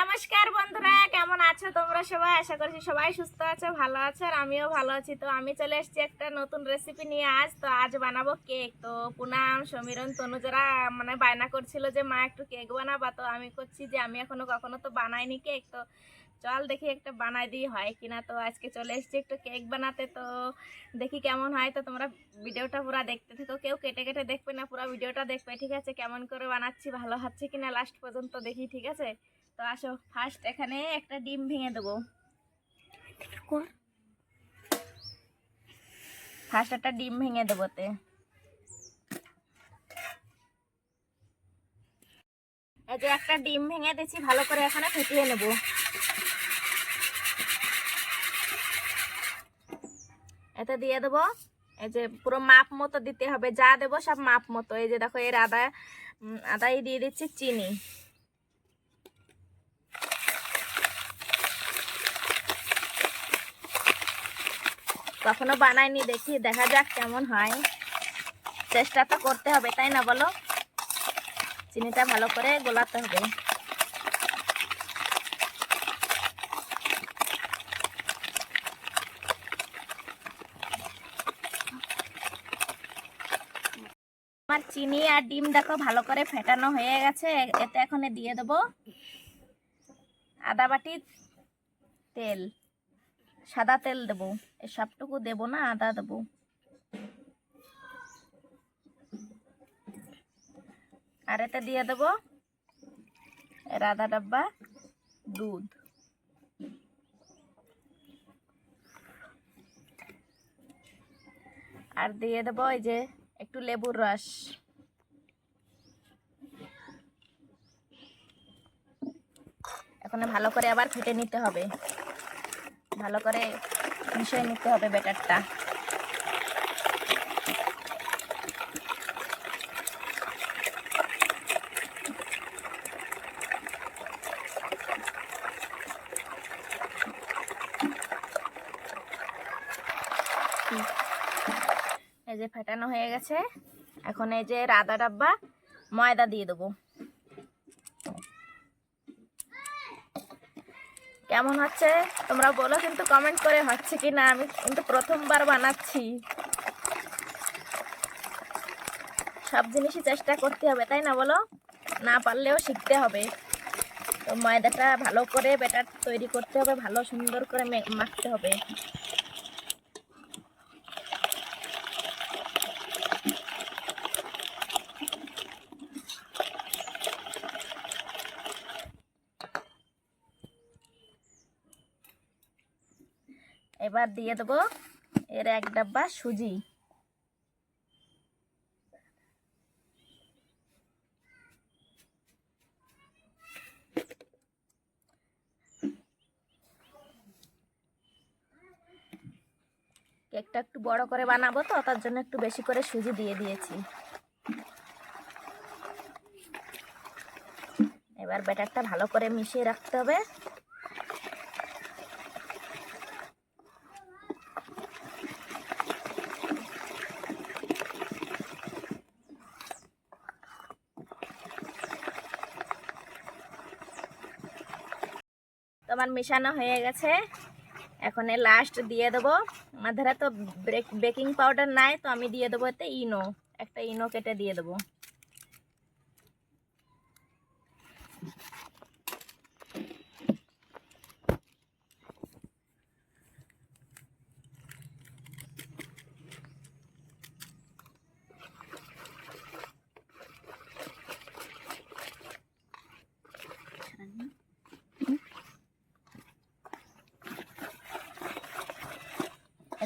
নমস্কার বন্ধুরা, কেমন আছো তোমরা সবাই? আশা করছি সবাই সুস্থ আছো, ভালো আছো, আর আমিও ভালো আছি। তো আমি চলে এসেছি একটা নতুন রেসিপি নিয়ে আজ। তো আজ বানাবো কেক তো পুনাম সমীরন তনুজরা মানে বায়না করছিল যে মা একটু কেক বানাবা, তো আমি করছি যে আমি এখনও কখনো তো বানাইনি কেক তো চল দেখি একটা বানাই দিই, হয় কিনা? তো আজকে চলে এসেছি একটু কেক বানাতে। তো দেখি কেমন হয়। তো তোমরা ভিডিওটা পুরো দেখতে থেকো। কেউ কেটে কেটে দেখবে না, পুরো ভিডিওটা দেখবে। ঠিক আছে, কেমন করে বানাচ্ছি, ভালো হচ্ছে কিনা লাস্ট পর্যন্ত দেখি, ঠিক আছে? তো আসো ফার্স্ট এখানে একটা ডিম ভেঙে দেবো। ফার্স্ট একটা ডিম ভেঙে দেবো তে। এই যে একটা ডিম ভেঙে দিচ্ছি ভালো করে এখানে ফুটিয়ে নেব। এতে দিয়ে দেবো, এই যে পুরো মাপ মতো দিতে হবে, যা দেবো সব মাপ মতো। এই যে দেখো, এর আদা আদাই দিয়ে দিচ্ছি চিনি। কখনো বানাইনি, দেখি, দেখা যাক কেমন হয়। চেষ্টা তো করতে হবে, তাই না বলো? চিনিটা ভালো করে গোলাতে হবে। আমার চিনি আর ডিম দেখো ভালো করে ফেটানো হয়ে গেছে এতে এখন দিয়ে দেবো। আদা বাটি তেল। সাদা তেল দেবো। এই সবটুকু দেবো না, আদা দেবো। আর এতে দিয়ে দেবো এর আধা ডাব্বা, দুধ। আর দিয়ে দেবো এই যে একটু লেবুর রস। এখন ভালো করে আবার ফেটে নিতে হবে। ভালো করে মিশিয়ে নিতে হবে ব্যাটারটা। এই যে ফেটানো হয়ে গেছে। এখন এই যে রাধা ডাব্বা ময়দা দিয়ে দেবো। কেমন হচ্ছে তোমরা বলো কিন্তু কমেন্ট করে হচ্ছে কি না আমি কিন্তু প্রথমবার বানাচ্ছি। সব জিনিসই চেষ্টা করতে হবে, তাই না বলো? না পারলেও শিখতে হবে। তো ময়দাটা ভালো করে বেটার তৈরি করতে হবে, ভালো সুন্দর করে মাখতে হবে। এবার দিয়ে দেবো এর এক ডাব্বা সুজি। কেকটা একটু বড় করে বানাবো তো, তার জন্য একটু বেশি করে সুজি দিয়ে দিয়েছি। এবার ব্যাটারটা ভালো করে মিশিয়ে রাখতে হবে। আমার মেশানো হয়ে গেছে। এখন লাস্ট দিয়ে দেবো। আমার ধারে তো বেকিং পাউডার নাই, তো আমি দিয়ে দেবো এতে ইনো। একটা ইনো কেটে দিয়ে দেবো।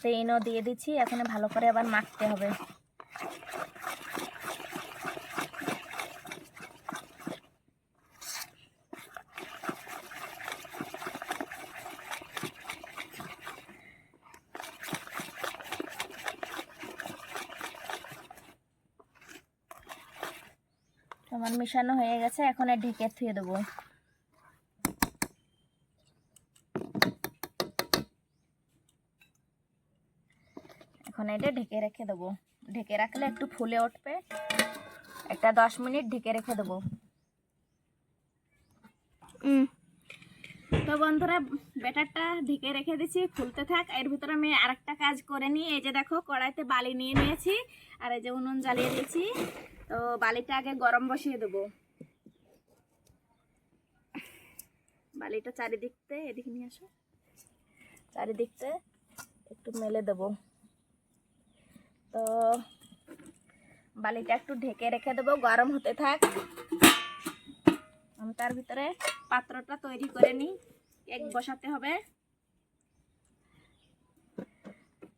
এতে ইনো দিয়ে দিচ্ছি, এখন ভালো করে আবার মাখতে হবে। আমার মেশানো হয়ে গেছে, এখন ঢেকে থুয়ে দেবো। এটা ঢেকে রেখে দেবো। ঢেকে রাখলে একটু ফুলে উঠবে। একটা দশ মিনিট ঢেকে রেখে দেবো। তো বন্ধুরা ব্যাটারটা ঢেকে রেখে দিচ্ছি ফুলতে থাক। এর ভিতরে আমি আরেকটা কাজ করে নিই। এই যে দেখো কড়াইতে বালি নিয়ে নিয়েছি আর এই যে উনুন জ্বালিয়ে দিয়েছি। তো বালিটা আগে গরম বসিয়ে দেবো। বালিটা চারিদিকতে এদিকে নিয়ে আসো। চারিদিকতে একটু মেলে দেবো। তো বালিটা একটু ঢেকে রেখে দেবো, গরম হতে থাক। আমি তার ভিতরে পাত্রটা তৈরি করে নিই, কেক বসাতে হবে।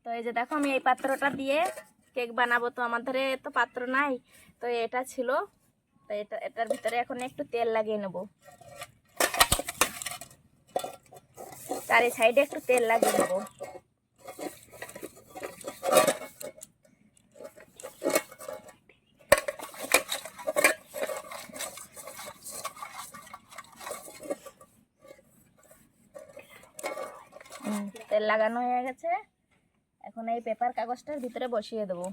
তো এই যে দেখো, আমি এই পাত্রটা দিয়ে কেক বানাবো, তো আমার ধরে তো পাত্র নাই, তো এটা ছিল। তো এটা, এটার ভিতরে এখন একটু তেল লাগিয়ে নেব। চারি সাইডে একটু তেল লাগিয়ে নেব। তেল লাগানো হয়ে গেছে। এখন এই পেপার কাগজটার ভিতরে বসিয়ে দেবো।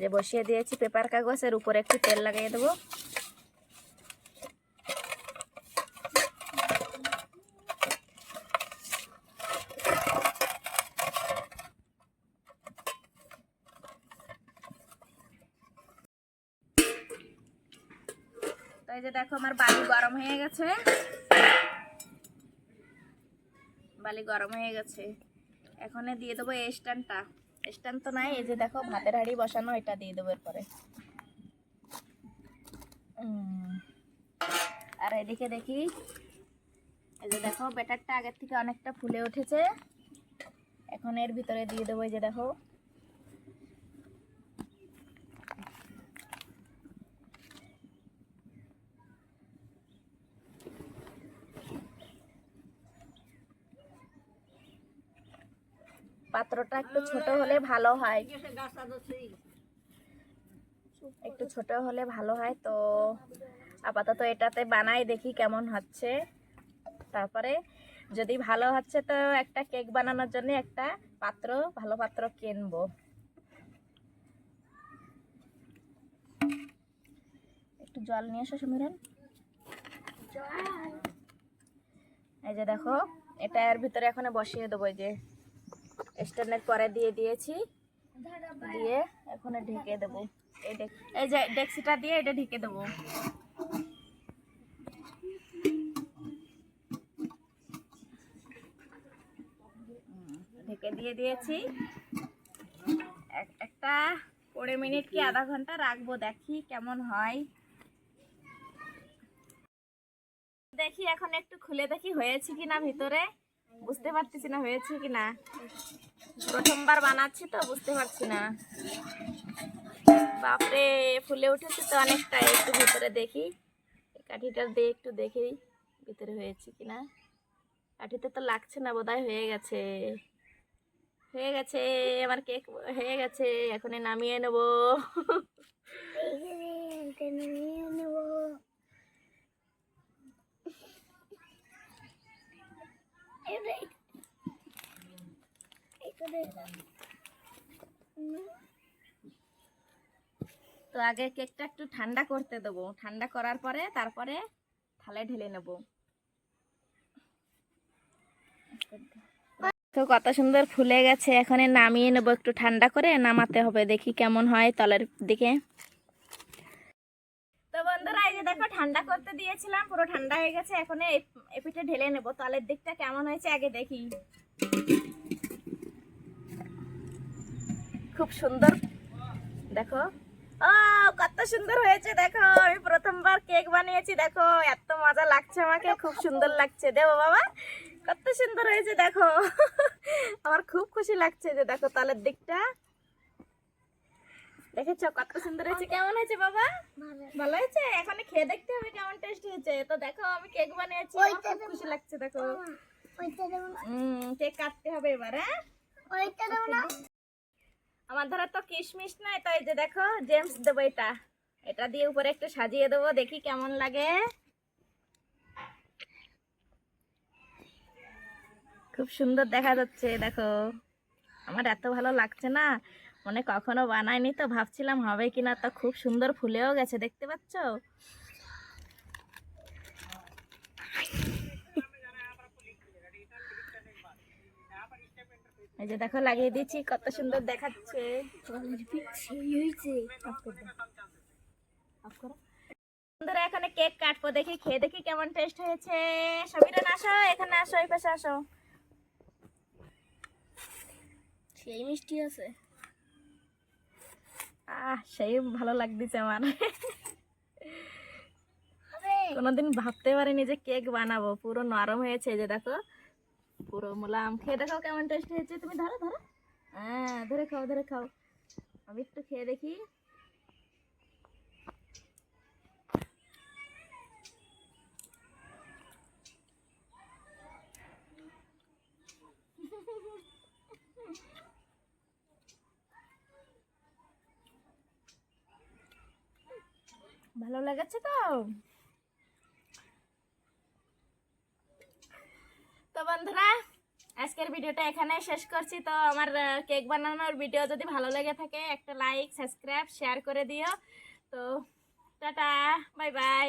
যে বসিয়ে দিয়েছি পেপার কাগজের উপরে একটু তেল লাগিয়ে দেবো। এই যে দেখো, আমার বালি গরম হয়ে গেছে। বালি গরম হয়ে গেছে। এখন দিয়ে দেবো এই স্ট্যান্ডটা। স্ট্যান্ড তো নাই, এই যে দেখো, ভাতের হাঁড়ি বসানো, এটা দিয়ে দেবো এরপরে। আর এদিকে দেখি, এই যে দেখো, ব্যাটারটা আগের থেকে অনেকটা ফুলে উঠেছে। এখন এর ভিতরে দিয়ে দেবো, এই যে দেখো। পাত্রটা একটু ছোট হলে ভালো হয়। একটু ছোট হলে ভালো হয় তো আপাতত এটাতে বানাই দেখি কেমন হচ্ছে। তারপরে যদি ভালো হচ্ছে তো একটা কেক বানানোর জন্য একটা পাত্র ভালো পাত্র কিনবো। একটু জল নিয়ে এসো সমীরন। এই যে দেখো এটা এর ভিতরে এখন বসিয়ে দেবো যে। স্ট্যান্ডের পরে দিয়ে দিয়েছি। দিয়ে এখন ঢেকে দেবো। এই যে ডেক্সিটা দিয়ে এটা ঢেকে দেবো। ঢেকে দিয়ে দিয়েছি। এক- একটা কুড়ি মিনিট কি আধা ঘণ্টা রাখব দেখি কেমন হয়। দেখি এখন একটু খুলে দেখি হয়েছে কিনা ভিতরে। বুঝতে পারতেছি না হয়েছে কি না প্রথমবার বানাচ্ছি তো, বুঝতে পারছি না। বাপরে, ফুলে উঠেছে তো অনেকটা, একটু ভিতরে দেখি। কাঠিটা দিয়ে একটু দেখি ভিতরে হয়েছে কি না কাঠিতে তো লাগছে না, বোধহয় হয়ে গেছে। হয়ে গেছে আমার কেক, হয়ে গেছে, এখনই নামিয়ে নেব। তো আগে কেকটা একটু ঠান্ডা করতে দেবো। ঠান্ডা করার পরে তারপরে থালে ঢেলে নেব। তো কত সুন্দর ফুলে গেছে এখন নামিয়ে নেব একটু ঠান্ডা করে, নামাতে হবে, দেখি কেমন হয় তলের দিকে। তো বন্ধুরা, এই যে দেখো, ঠান্ডা করতে দিয়েছিলাম, পুরো ঠান্ডা হয়ে গেছে এখন এই এই পিঠে ঢেলে নেব। তলের দিকটা কেমন হয়েছে আগে দেখি। খুব সুন্দর। দেখো। ও কত সুন্দর হয়েছে দেখো। আমি প্রথমবার কেক বানিয়েছি দেখো। এত মজা লাগছে আমাকে খুব সুন্দর লাগছে। দেবো বাবা কত সুন্দর হয়েছে দেখো। আমার খুব খুশি লাগছে যে দেখো তালের দিকটা। দেখেছ কত সুন্দর হয়েছে? কেমন হয়েছে বাবা? ভালো হয়েছে? এখন খেয়ে দেখতে হবে কেমন টেস্ট হয়েছে। তো দেখো আমি কেক বানিয়েছি খুব খুশি লাগছে দেখো। হুম কেক কাটতে হবে এবার হ্যাঁ? আমার ধরো তো কিশমিশ নাই তো এই যে দেখো, জেমস দেবো এটা। এটা দিয়ে উপরে একটু সাজিয়ে দেবো, দেখি কেমন লাগে। খুব সুন্দর দেখা যাচ্ছে, দেখো। আমার এত ভালো লাগছে না মানে কখনো বানাইনি তো ভাবছিলাম হবে কিনা, তো খুব সুন্দর ফুলেও গেছে, দেখতে পাচ্ছ? এই যে দেখো লাগিয়ে দিচ্ছি কত সুন্দর দেখাচ্ছে। বন্ধুরা এখানে কেক কাটবো দেখি খেয়ে দেখি কেমন টেস্ট হয়েছে। সমীরন আসো এখানে আসো এই পাশে আসো। সেই মিষ্টি আছে। আহ সেই ভালো লাগতেছে আমার। কোনোদিন ভাবতে পারিনি যে কেক বানাবো পুরো নরম হয়েছে যে দেখো। পুরো মোলাম। খেয়ে দেখাও কেমন টেস্ট হয়েছে। তুমি ধরো ধরো। হ্যাঁ ধরে খাও ধরে খাও। আমি একটু খেয়ে দেখি। ভালো লেগেছে তো? তো বন্ধুরা, আজকের ভিডিওটা এখানে শেষ করছি। তো আমার কেক বানানোর ভিডিও যদি ভালো লেগে থাকে, একটা লাইক, সাবস্ক্রাইব শেয়ার করে দিও। তো টাটা, বাই বাই।